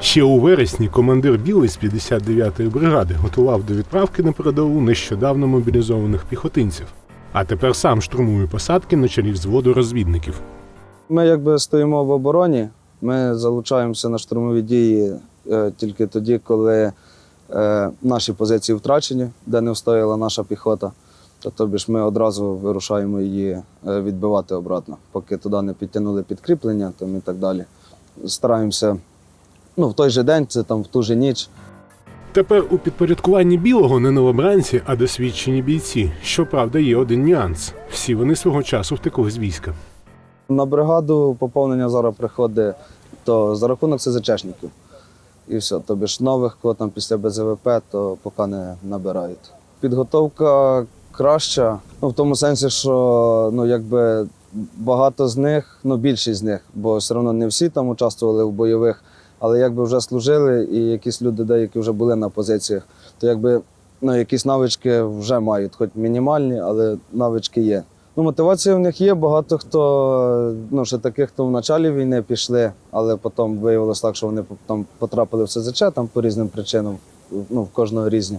Ще у вересні командир Білий з 59-ї бригади готував до відправки на передову нещодавно мобілізованих піхотинців. А тепер сам штурмує посадки на чолі взводу розвідників. Ми якби стоїмо в обороні. Ми залучаємося на штурмові дії е, тільки тоді, коли е, наші позиції втрачені, де не встояла наша піхота. То, тобі ж ми одразу вирушаємо її е, відбивати обратно. Поки туди не підтягнули підкріплення там і так далі. Стараємося ну, в той же день, це там в ту же ніч. Тепер у підпорядкуванні білого не новобранці, а досвідчені бійці. Щоправда, є один нюанс: всі вони свого часу втекли з війська. На бригаду поповнення зараз приходить то за рахунок СЗЧшників. І все. Тобі ж нових, кого там після БЗВП, то поки не набирають. Підготовка краща, ну в тому сенсі, що ну, якби багато з них, ну більшість з них, бо все одно не всі там участвували в бойових, але якби вже служили, і якісь люди деякі вже були на позиціях, то якби ну, якісь навички вже мають, хоч мінімальні, але навички є. Ну, мотивація в них є. Багато хто, ну, ще таких, хто в началі війни пішли, але потім виявилось так, що вони там потрапили в СЗЧ там по різним причинам, ну, в кожного різні.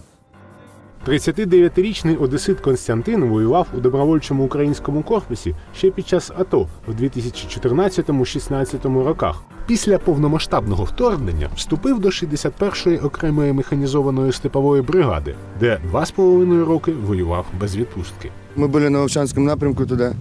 39-річний одесит Константин воював у добровольчому українському корпусі ще під час АТО в 2014-16 роках. Після повномасштабного вторгнення вступив до 61-ї окремої механізованої степової бригади, де два з половиною роки воював без відпустки. Ми були на Овчанському напрямку туди,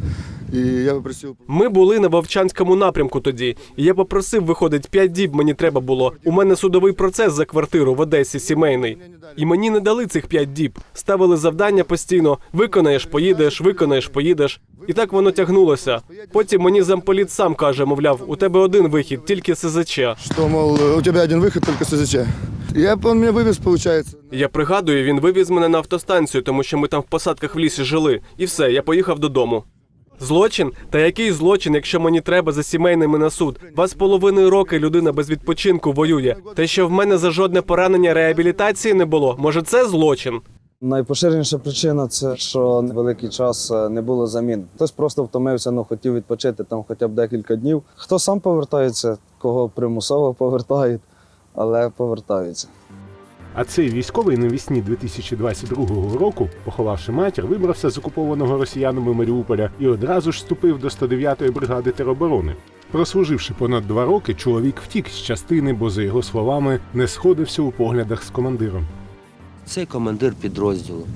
і я попросив. Ми були на Вовчанському напрямку тоді. І я попросив виходить 5 діб. Мені треба було. У мене судовий процес за квартиру в Одесі сімейний. І мені не дали цих 5 діб. Ставили завдання постійно: виконаєш, поїдеш, виконаєш, поїдеш. І так воно тягнулося. Потім мені замполіт сам каже, мовляв, у тебе один вихід, тільки СЗЧ. Що, мол, у тебе один вихід, тільки СЗЧ. Я, он мене вивез, виходить. Я пригадую, він вивіз мене на автостанцію, тому що ми там в посадках в лісі жили. І все, я поїхав додому. Злочин? Та який злочин, якщо мені треба за сімейними на суд? Два з половиною роки людина без відпочинку воює. Те, що в мене за жодне поранення реабілітації не було, може це злочин? Найпоширеніша причина це що великий час е, не було замін. Хтось просто втомився, ну хотів відпочити там хоча б декілька днів. Хто сам повертається, кого примусово повертають, але повертаються. А цей військовий навісні 2022 року, поховавши матір, вибрався з окупованого росіянами Маріуполя і одразу ж вступив до 109-ї бригади тероборони. Прослуживши понад два роки, чоловік втік з частини, бо, за його словами, не сходився у поглядах з командиром. Це командир підрозділу,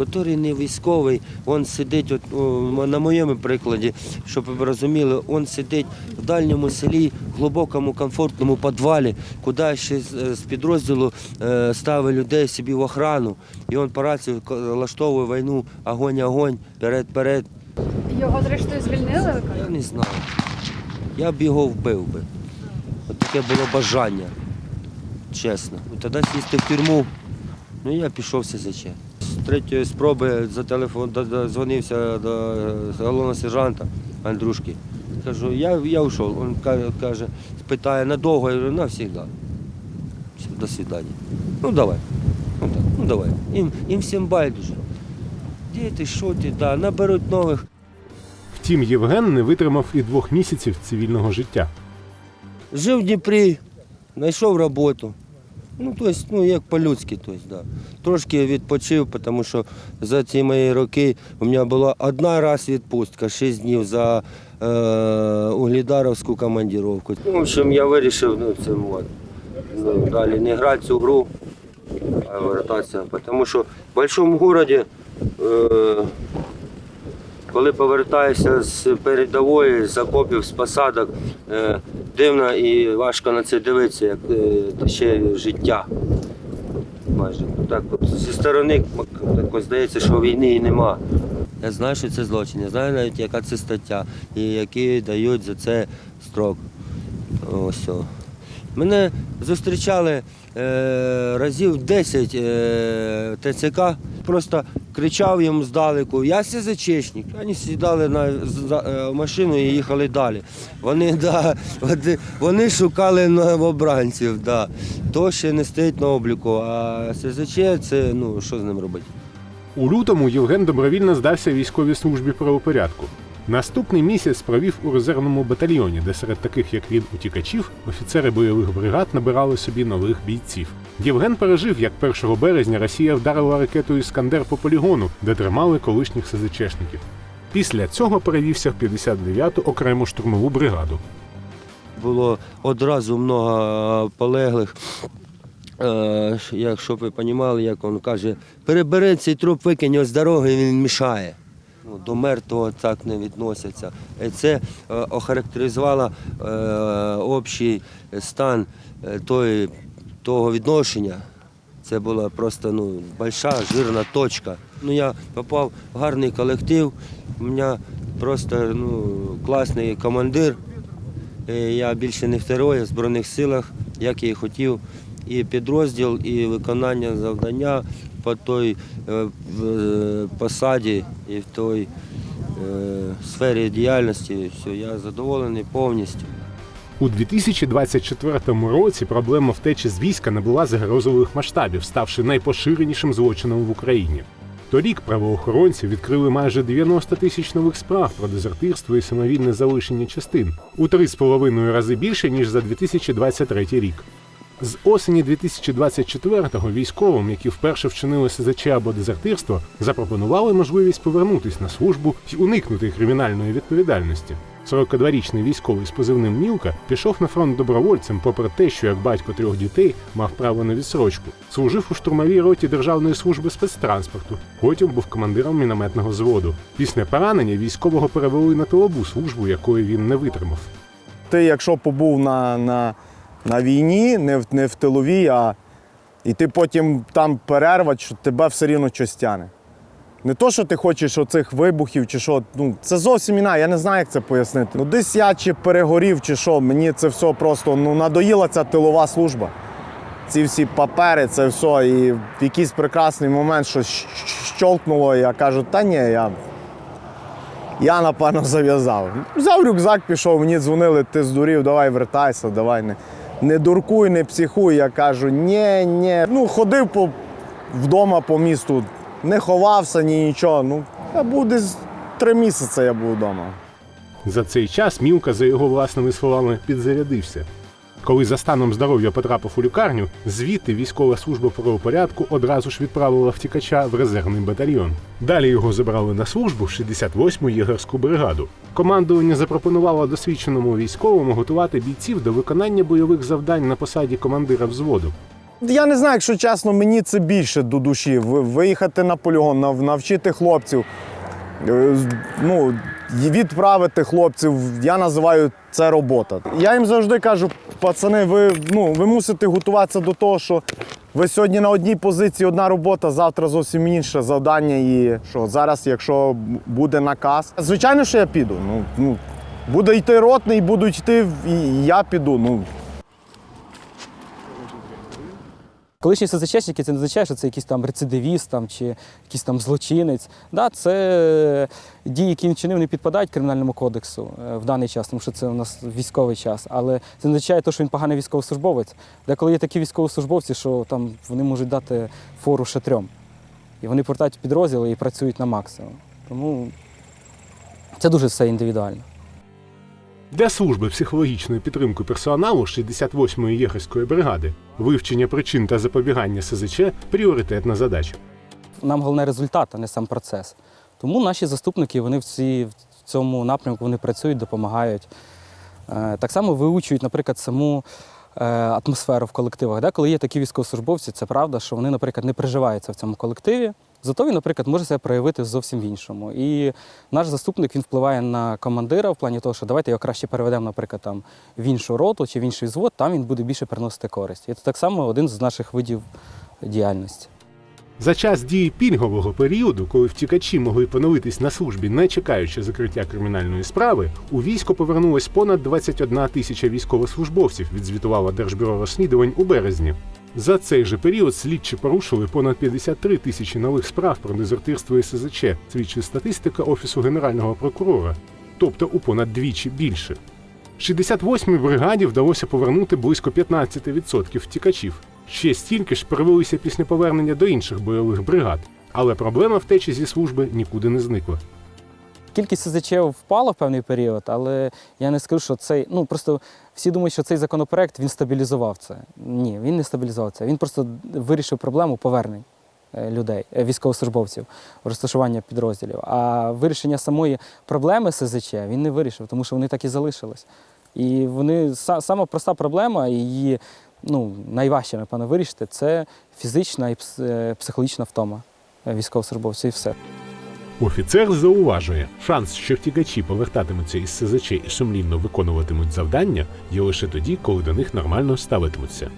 який не військовий, він сидить, от, о, на моєму прикладі, щоб ви розуміли, він сидить в дальньому селі, в глибокому комфортному підвалі, куди ще з, з підрозділу е, ставить людей собі в охрану. І він по рації ко- влаштовує війну, огонь, огонь, перед, перед. Його зрештою звільнили, ви? Я не знаю. Я б його вбив би. От таке було бажання. Чесно. Тоді сісти в тюрму. Ну я пішов в СЗЧ. З третьої спроби за телефон дзвонився до головного сержанта Андрушки. Кажу, я, я йшов. Він каже, питає надовго, я говорю, навсегда. Все, До свидання. Ну давай. Ну, так, ну давай. Їм, їм всім байдуже. Де ти, що ти, да, наберуть нових. Втім, Євген не витримав і двох місяців цивільного життя. Жив в Дніпрі, знайшов роботу. Ну, тобто, ну, як по-людськи, тобто, да. Трошки відпочив, тому що за ці мої роки у мене була одна раз відпустка, 6 днів за е, углідаровську командировку. Ну, в общем, я вирішив ну, це, от, ну, далі не грати цю гру, а вертатися. Тому що в великому місті, е, коли повертаєшся з передової, з окопів, з посадок, е, дивно і важко на це дивитися, як е, ще життя. Майже так от зі сторони так здається, що війни і нема. Я знаю, що це злочин, я знаю навіть, яка це стаття, і які дають за це строк. Ось. Мене зустрічали е, разів 10 е, ТЦК, просто кричав їм здалеку, я СЗЧшник. Вони сідали на е, машину і їхали далі. Вони, да, вони, вони шукали новобранців, да. то ще не стоїть на обліку, а СЗЧ це ну, що з ним робити? У лютому Євген добровільно здався військовій службі правопорядку. Наступний місяць провів у резервному батальйоні, де серед таких, як він, утікачів, офіцери бойових бригад набирали собі нових бійців. Євген пережив, як 1 березня Росія вдарила ракетою Іскандер по полігону, де тримали колишніх СЗЧшників. Після цього перевівся в 59-ту окрему штурмову бригаду. Було одразу много полеглих. Е, Як щоб ви розуміли, як він каже, перебери цей труп, викинь його з дороги, він мішає. Ну, До мертвого так не відносяться. Це е, охарактеризувало е, общий стан е, тої, того відношення. Це була просто ну, большая, жирна точка. Ну, я попав в гарний колектив, у мене просто ну, класний командир. Е, Я більше не герой в Збройних силах, як я і хотів. І підрозділ, і виконання завдання по той е, е, посаді і в той сфері діяльності. Все, я задоволений повністю. У 2024 році проблема втечі з війська набула загрозових масштабів, ставши найпоширенішим злочином в Україні. Торік правоохоронці відкрили майже 90 тисяч нових справ про дезертирство і самовільне залишення частин у 3,5 рази більше ніж за 2023 рік. З осені 2024-го військовим, які вперше вчинили СЗЧ або дезертирство, запропонували можливість повернутись на службу і уникнути кримінальної відповідальності. 42-річний військовий з позивним Мілка пішов на фронт добровольцем, попри те, що як батько трьох дітей мав право на відсрочку. Служив у штурмовій роті Державної служби спецтранспорту. Потім був командиром мінометного взводу. Після поранення військового перевели на тилову службу, якої він не витримав. Ти, якщо побув на, на, на війні, не в, не в тиловій, а і ти потім там перерва, що тебе все рівно щось тяне. Не то, що ти хочеш оцих вибухів чи що, ну це зовсім іна, я не знаю, як це пояснити. Ну десь я чи перегорів, чи що, мені це все просто ну, надоїла ця тилова служба. Ці всі папери, це все. І в якийсь прекрасний момент щось щолкнуло, я кажу, та ні, я я, напевно, зав'язав. Взяв рюкзак, пішов, мені дзвонили, ти здурів, давай вертайся, давай не, не дуркуй, не психуй. Я кажу, ні, ні. Ну, ходив по, вдома по місту, не ховався, ні нічого. Ну, я був десь три місяці я був вдома. За цей час Мілка, за його власними словами, підзарядився. Коли за станом здоров'я потрапив у лікарню, звідти військова служба правопорядку одразу ж відправила втікача в резервний батальйон. Далі його забрали на службу в 68-му єгерську бригаду. Командування запропонувало досвідченому військовому готувати бійців до виконання бойових завдань на посаді командира взводу. Я не знаю, якщо чесно, мені це більше до душі. Виїхати на полігон, навчити хлопців. е, Ну, відправити хлопців, я називаю це робота. Я їм завжди кажу, пацани, ви, ну, ви мусите готуватися до того, що ви сьогодні на одній позиції одна робота, завтра зовсім інше завдання. І що зараз, якщо буде наказ, звичайно, що я піду. Ну, ну, буде йти ротний, будуть йти, і я піду. Ну, Колишні СЗЧшники це не означає, що це якийсь там рецидивіст там, чи якийсь там злочинець. Да, це дії, які він вчинив, не підпадають кримінальному кодексу е, в даний час, тому що це у нас військовий час. Але це не означає, що він поганий військовослужбовець. Деколи є такі військовослужбовці, що там вони можуть дати фору ще трьом. І вони повертають підрозділи і працюють на максимум. Тому це дуже все індивідуально. Для служби психологічної підтримки персоналу 68-ї єгерської бригади вивчення причин та запобігання СЗЧ пріоритетна задача. нам головне результат, а не сам процес. Тому наші заступники вони в, ці, в цьому напрямку вони працюють, допомагають. Е, Так само виучують, наприклад, саму е, атмосферу в колективах. Коли є такі військовослужбовці, це правда, що вони, наприклад, не приживаються в цьому колективі. Зато він, наприклад, може себе проявити зовсім в іншому. І наш заступник він впливає на командира в плані того, що давайте його краще переведемо, наприклад, там в іншу роту чи в інший взвод, там він буде більше приносити користь. І це так само один з наших видів діяльності. За час дії пільгового періоду, коли втікачі могли поновитись на службі, не чекаючи закриття кримінальної справи, у військо повернулось понад 21 тисяча військовослужбовців, відзвітувало Держбюро розслідувань у березні. За цей же період слідчі порушили понад 53 тисячі нових справ про дезертирство СЗЧ, свідчить статистика Офісу Генерального прокурора, тобто у понад двічі більше. 68-й бригаді вдалося повернути близько 15% втікачів. Ще стільки ж перевелися після повернення до інших бойових бригад, але проблема втечі зі служби нікуди не зникла. Кількість СЗЧ впала в певний період, але я не скажу, що цей. Ну просто всі думають, що цей законопроект він стабілізував це. Ні, він не стабілізував це. Він просто вирішив проблему повернень е, людей, е, військовослужбовців, розташування підрозділів. А вирішення самої проблеми СЗЧ він не вирішив, тому що вони так і залишились. І вони са- сама проста проблема, її ну, найважче, напевно, вирішити це фізична і е, психологічна втома військовослужбовців і все. Офіцер зауважує, шанс, що втікачі повертатимуться із СЗЧ і сумлінно виконуватимуть завдання, є лише тоді, коли до них нормально ставитимуться.